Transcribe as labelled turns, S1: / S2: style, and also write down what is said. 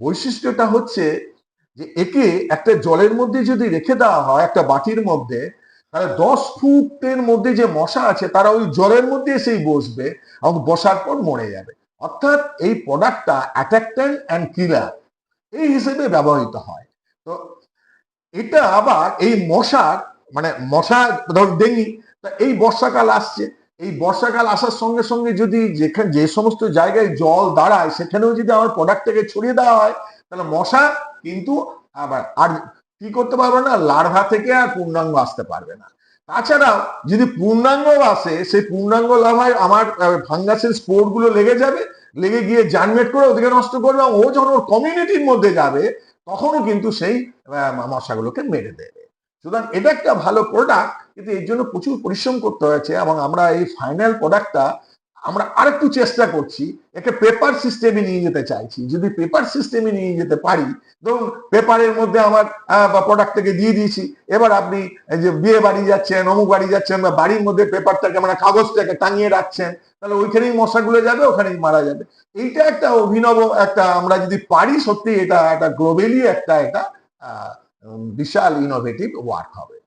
S1: বৈশিষ্ট্যটা হচ্ছে যে একে একটা জলের মধ্যে যদি রেখে দেওয়া হয়, একটা বাটির মধ্যে, তাহলে দশ ফুটের মধ্যে যে মশা আছে, তারা ওই জলের মধ্যে এসেই বসবে এবং বসার পর মরে যাবে। অর্থাৎ এই প্রোডাক্টটা অ্যাট্রাক্ট্যান্ট অ্যান্ড কিলার, এই হিসেবে ব্যবহৃত হয়। তো এটা আবার এই মশার মানে মশা ধর ডেঙ্গি, তা এই বর্ষাকাল আসছে এই বর্ষাকাল আসার সঙ্গে সঙ্গে যদি যেখানে, যে সমস্ত জায়গায় জল দাঁড়ায়, সেখানেও যদি আমার প্রোডাক্টটাকে ছড়িয়ে দেওয়া হয়, তাহলে মশা কিন্তু আবার, আর কি করতে পারবে না, লার্ভা থেকে আর পূর্ণাঙ্গ আসতে পারবে না। তাছাড়াও যদি পূর্ণাঙ্গ আসে, সেই পূর্ণাঙ্গ লাভায় আমার ফাঙ্গাসের স্পোরগুলো লেগে যাবে, লেগে গিয়ে জার্মেট করে ওদিকে নষ্ট করবে ও যখন ওর কমিউনিটির মধ্যে যাবে, তখনও কিন্তু সেই মশাগুলোকে মেরে দেবে। সুতরাং এটা একটা ভালো প্রোডাক্ট কিন্তু এর জন্য প্রচুর পরিশ্রম করতে হয়েছে এবং আমরা এই ফাইনাল প্রোডাক্টটা আমরা আরেকটু চেষ্টা করছি, একে পেপার সিস্টেমে নিয়ে যেতে চাইছি। যদি পেপার সিস্টেমে নিয়ে যেতে পারি, ধরুন পেপারের মধ্যে আমার বা প্রোডাক্টটাকে দিয়ে দিয়েছি, এবার আপনি যে বিয়ে বাড়ি যাচ্ছেন, অমুক বাড়ি যাচ্ছেন, বা বাড়ির মধ্যে পেপারটাকে মানে কাগজটাকে টাঙিয়ে রাখছেন, তাহলে ওইখানেই মশাগুলো যাবে, ওখানেই মারা যাবে। এইটা একটা অভিনব একটা, আমরা যদি পারি সত্যি এটা একটা গ্লোবেলি একটা এটা বিশাল ইনোভেটিভ ওয়ার্ক হবে।